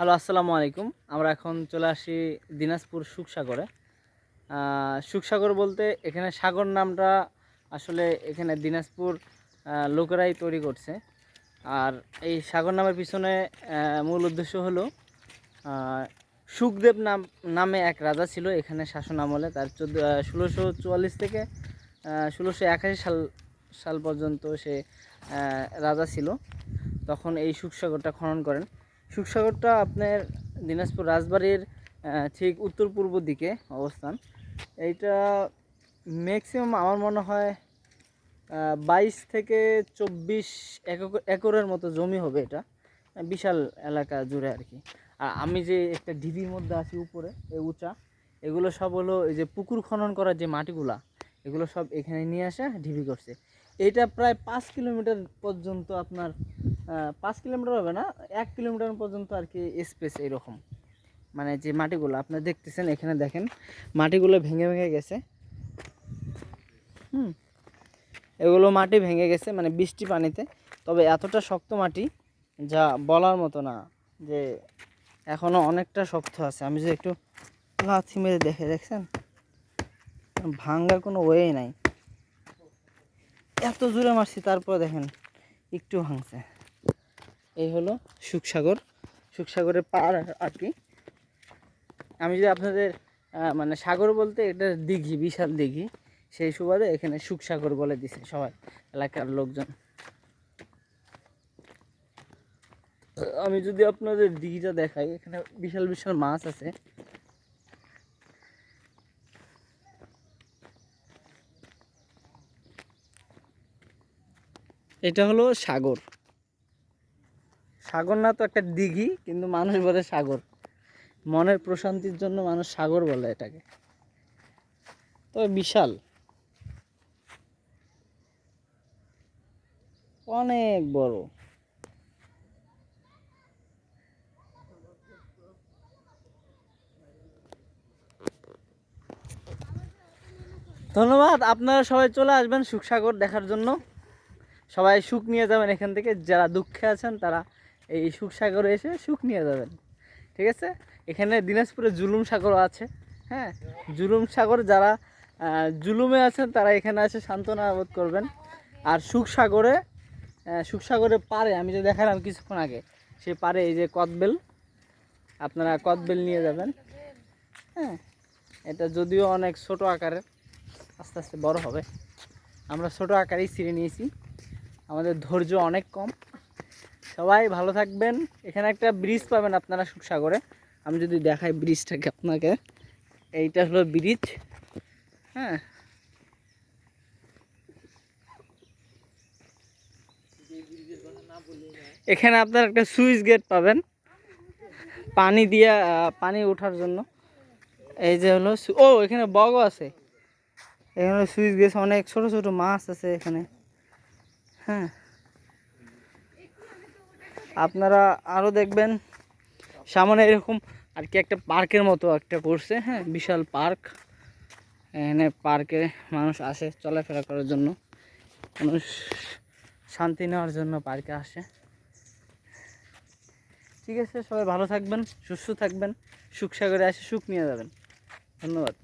Hello, আসসালামু আলাইকুম। আমরা এখন চলে আসি দিনাজপুর সুখসাগরে। সুখসাগর বলতে এখানে সাগর নামটা আসলে এখানে দিনাজপুর লোকেরাই তৈরি করছে। আর এই সাগর নামের পিছনে মূল উদ্দেশ্য হলো সুখদেব নাম, নামে এক রাজা ছিল। এখানে শাসন আমলে তার চোদ্দ ষোলোশো চুয়াল্লিশ থেকে ষোলোশো একাশি সাল সাল পর্যন্ত সে রাজা ছিল। তখন এই সুখসাগরটা খনন করেন। সুখসাগরটা আপনার দিনাজপুর রাজবাড়ির ঠিক উত্তর পূর্ব দিকে অবস্থান। এইটা ম্যাক্সিমাম আমার মনে হয় বাইশ থেকে চব্বিশ একর- একরের মতো জমি হবে এটা। বিশাল এলাকা জুড়ে আর কি। আর আমি যে একটা ঢিবির মধ্যে আছি উপরে এই উঁচা, এগুলো সব হলো এই যে পুকুর খনন করার যে মাটিগুলা, এগুলো সব এখানে নিয়ে আসা ঢিবি করছে। এইটা প্রায় পাঁচ কিলোমিটার পর্যন্ত আপনার পাঁচ কিলোমিটার হবে না, এক কিলোমিটার পর্যন্ত আর কি স্পেস এরকম মানে যে মাটিগুলো আপনারা দেখতেছেন, এখানে দেখেন, মাটিগুলো ভেঙে ভেঙে গেছে। হুম, এগুলো মাটি ভেঙে গেছে মানে বৃষ্টি পানিতে। তবে এতটা শক্ত মাটি, যা বলার মতো না যে এখনও অনেকটা শক্ত আছে। আমি যে একটু লাথি মেরে দেখে, দেখছেন? ভাঙ্গার কোনো ওয়ে নাই। এত জোরে মারছি, তারপর দেখেন, একটু ভাঙছে। এই হলো সুখসাগর। সুখসাগরের পার আর কি। আমি যদি আপনাদের মানে সাগর বলতে এটা দিঘি, বিশাল দিঘি। সেই সুবাদে এখানে সুখসাগর বলে দিছে সবাই, এলাকার লোকজন। আমি যদি আপনাদের দিঘিটা দেখাই, এখানে বিশাল বিশাল মাছ আছে। এটা হলো সাগর। সাগর না তো একটা দিঘি, কিন্তু মানুষ বলে সাগর। মনের প্রশান্তির জন্য মানুষ সাগর বলে এটাকে। তবে বিশাল। অনেক বড়। ধন্যবাদ, আপনারা সবাই চলে আসবেন সুখসাগর দেখার জন্য। সবাই সুখ নিয়ে যাবেন এখান থেকে। যারা দুঃখে আছেন, তারা এই সুখ সুখসাগরে এসে সুখ নিয়ে যাবেন ঠিক আছে? এখানে দিনাজপুরে জুলুম সাগরও আছে হ্যাঁ? জুলুম সাগর যারা জুলুমে আছেন তারা এখানে এসে সান্ত্বনা বোধ করবেন। আর সুখসাগরে আহ, সুখসাগরে পারে আমি যে দেখালাম কিছুক্ষণ আগে সে পারে এই যে কদবেল। আপনারা কদবেল নিয়ে যাবেন হ্যাঁ? এটা যদিও অনেক ছোট আকারের আস্তে আস্তে বড় হবে। আমরা ছোট আকারেই ছিঁড়ে নিয়েছি। আমাদের ধৈর্য অনেক কম। সবাই ভালো থাকবেন। এখানে একটা ব্রিজ পাবেন আপনারা সুখসাগরে। আমি যদি দেখাই ব্রিজটাকে আপনাকে। এইটা হলো ব্রিজ। হ্যাঁ। এখানে আপনার একটা সুইচ গেট পাবেন। পানি দিয়া পানি ওঠার জন্য। এই যে হলো ও, এখানে বগও আছে। এখানে সুইচ গেছে। অনেক ছোট ছোট মাছ আছে এখানে। হ্যাঁ। আপনারা আরও দেখবেন, সামনে এরকম আর কি একটা পার্কের মতো একটা করছে হ্যাঁ বিশাল পার্ক। এখানে পার্কে মানুষ আসে চলাফেরা করার জন্য। মানুষ শান্তি নেওয়ার জন্য পার্কে আসে। ঠিক আছে, সবাই ভালো থাকবেন, সুস্থ থাকবেন, সুখসাগরে আসে সুখ নিয়ে যাবেন। ধন্যবাদ।